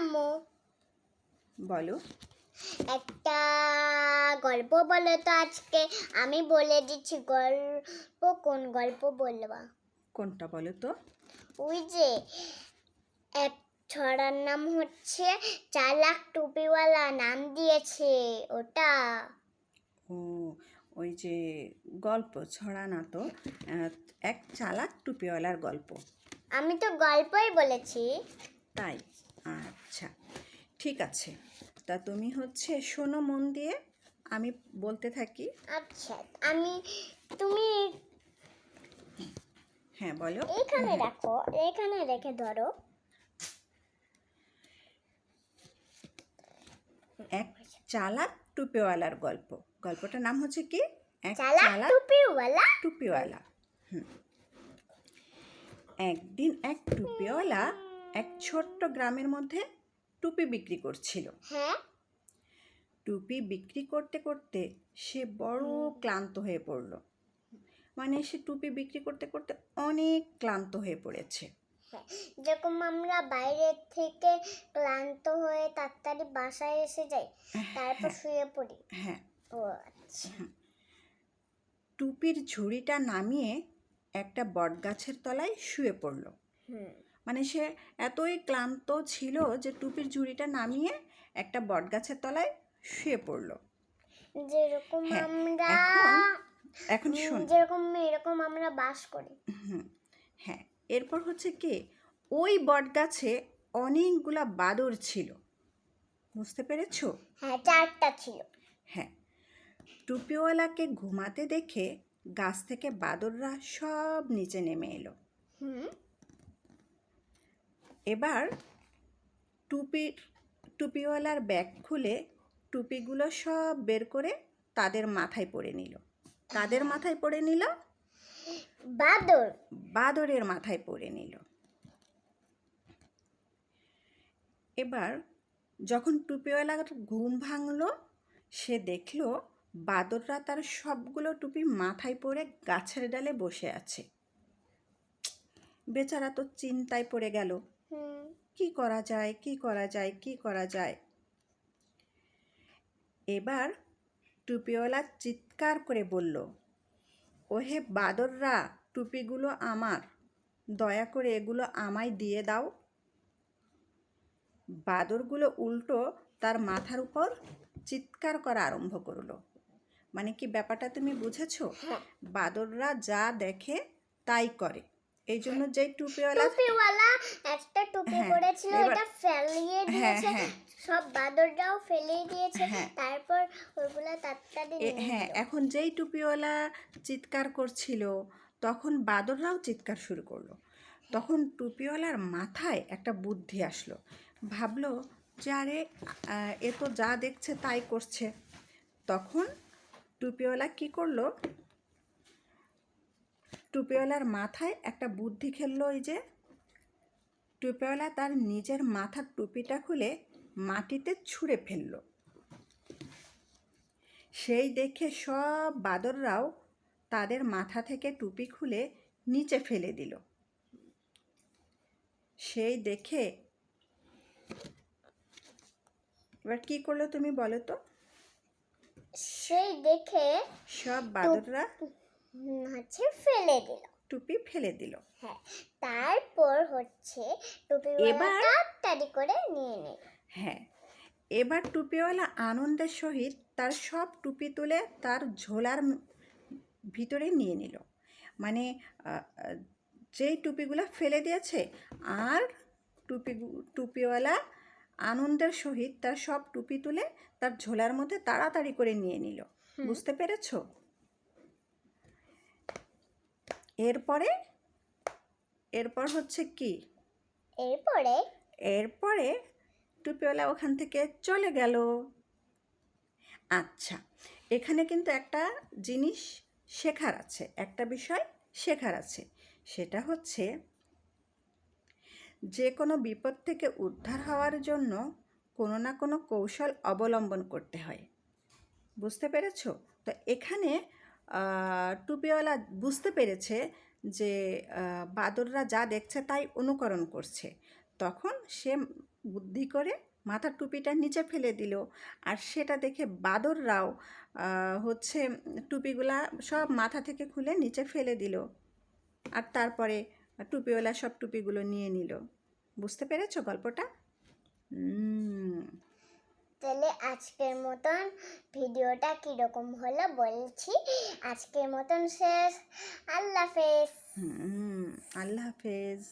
আম্মু। বলো। একটা গল্প বলো তো আজকে। আমি বলে দিচ্ছি গল্প কোন গল্প বলবা? কোনটা বলো তো? ওই যে এক ছড়ার নাম হচ্ছে চালাক টুপিওয়ালা নাম দিয়েছে ওটা। ও ওই যে গল্প ছড়া না তো এক চালাক টুপিওয়ালার গল্প। আমি তো গল্পই বলেছি। তাই? আচ্ছা ঠিক আছে। তা তুমি হচ্ছে শোনো মন দিয়ে আমি বলতে থাকি। আচ্ছা আমি তুমি হ্যাঁ বলো। এখানে রাখো এখানে রেখে ধরো। এক চালাক টুপিওয়ালার গল্প। গল্পটার নাম হচ্ছে কি? এক চালাক টুপিওয়ালা? টুপিওয়ালা। হুম। একদিন এক টুপিওয়ালা এক ছোট্ট গ্রামের মধ্যে টুপি বিক্রি করছিল। হ্যাঁ? টুপি বিক্রি করতে করতে সে বড় ক্লান্ত হয়ে পড়ল। মানে সে টুপি বিক্রি করতে করতে অনেক ক্লান্ত হয়ে পড়েছে। হ্যাঁ যেরকম আমরা বাইরে থেকে ক্লান্ত হয়ে তাড়াতাড়ি বাসায় এসে যাই তারপর শুয়ে পড়ি। হ্যাঁ। ও আচ্ছা। টুপির ঝুড়িটা নামিয়ে একটা বটগাছের তলায় শুয়ে পড়ল। হুম। মানে সে এতই ক্লান্ত ছিল যে টুপির ঝুড়িটা নামিয়ে একটা বটগাছের তলায় শুয়ে পড়ল। যেরকম হ্যাঁ, আমরা এখন- শোন। যেরকম এরকম আমরা বাস করি। হ্যাঁ এরপর হচ্ছে কি ওই বটগাছে অনেকগুলা বাদর ছিল। বুঝতে পেরেছ? হ্যাঁ চারটা ছিল। হ্যাঁ টুপিওয়ালাকে ঘুমাতে দেখে গাছ থেকে বাদররা সব নিচে নেমে এলো। হুম। এবার টুপি টুপিওয়ালার ব্যাগ খুলে টুপিগুলো সব বের করে তাদের মাথায় পরে নিল। কাদের মাথায় পরে নিল? বাদর। বাদরের মাথায় পরে নিল। এবার যখন টুপিওয়ালার ঘুম ভাঙলো সে দেখল বাদররা তার সবগুলো টুপি মাথায় পরে গাছের ডালে বসে আছে। বেচারা তো চিন্তায় পড়ে গেল। কি করা যায় কি করা যায় কি করা যায়? এবার টুপিওয়ালা চিৎকার করে বলল ওহে বাদররা টুপিগুলো আমার। দয়া করে এগুলো আমায় দিয়ে দাও। বাদরগুলো উল্টো তার মাথার উপর চিৎকার করা আরম্ভ করল। মানে কি ব্যাপারটা তুমি বুঝেছ? হ্যাঁ। বাদররা যা দেখে তাই করে। এই জন্য যেই টুপিওয়ালা টুপিওয়ালা একটা টুপি হ্যাঁ, পড়েছিল এবার- ফেলিয়ে হ্যাঁ দিয়েছে। হ্যাঁ। সব বাদরটাও ফেলিয়ে দিয়েছে। হ্যাঁ। তারপর ওইগুলো তাড়াতাড়ি এ- নিয়ে হ্যাঁ এখন যেই টুপিওয়ালা চিৎকার করছিল তখন বাদররাও চিৎকার শুরু করল। তখন টুপিওয়ালার মাথায় একটা বুদ্ধি আসলো। ভাবলো যে আরে এ তো যা দেখছে তাই করছে। তখন টুপিওয়ালা কি করল? টুপিওয়ালার মাথায় একটা বুদ্ধি খেললো ওই যে। টুপিওয়ালা তার নিজের মাথার টুপিটা খুলে মাটিতে ছুঁড়ে ফেলল। সেই দেখে সব বাদররাও তাদের মাথা থেকে টুপি খুলে নিচে ফেলে দিল। সেই দেখে এবার কি করল তুমি বলো তো? সেই দেখে সব বাদররা হচ্ছে ফেলে দিল। টুপি ফেলে দিল। হ্যাঁ তারপর হচ্ছে টুপিওয়ালা এবার- তাড়াতাড়ি করে নিয়ে নিল। হ্যাঁ এবার টুপিওয়ালা আনন্দের সহিত তার সব টুপি তুলে তার ঝোলার ভিতরে নিয়ে নিল। মানে যেই টুপিগুলো ফেলে দিয়েছে আর টুপি টুপিওয়ালা আনন্দের সহিত তার সব টুপি তুলে তার ঝোলার মধ্যে তাড়াতাড়ি করে নিয়ে নিল। বুঝতে পেরেছ? এরপরে? এরপর হচ্ছে কি? এরপরে? এরপরে টুপিওয়ালা ওখান থেকে চলে গেল। আচ্ছা এখানে কিন্তু একটা জিনিস শেখার আছে একটা বিষয় শেখার আছে। সেটা হচ্ছে যে কোনো বিপদ থেকে উদ্ধার হওয়ার জন্য কোনো না কোনো কৌশল অবলম্বন করতে হয়। বুঝতে পেরেছ? তো এখানে টুপিওয়ালা বুঝতে পেরেছে যে বাদররা যা দেখছে তাই অনুকরণ করছে। তখন সে বুদ্ধি করে মাথার টুপিটা নিচে ফেলে দিল। আর সেটা দেখে বাদররাও হচ্ছে টুপিগুলা সব মাথা থেকে খুলে নিচে ফেলে দিল। আর তারপরে টুপিওয়ালা সব টুপিগুলো নিয়ে নিল। বুঝতে পেরেছ গল্পটা? তাহলে আজকের মতন ভিডিওটা কীরকম হলো বলছি। আজকের মতন শেষ। আল্লাহ হাফেজ। আল্লাহ হাফেজ।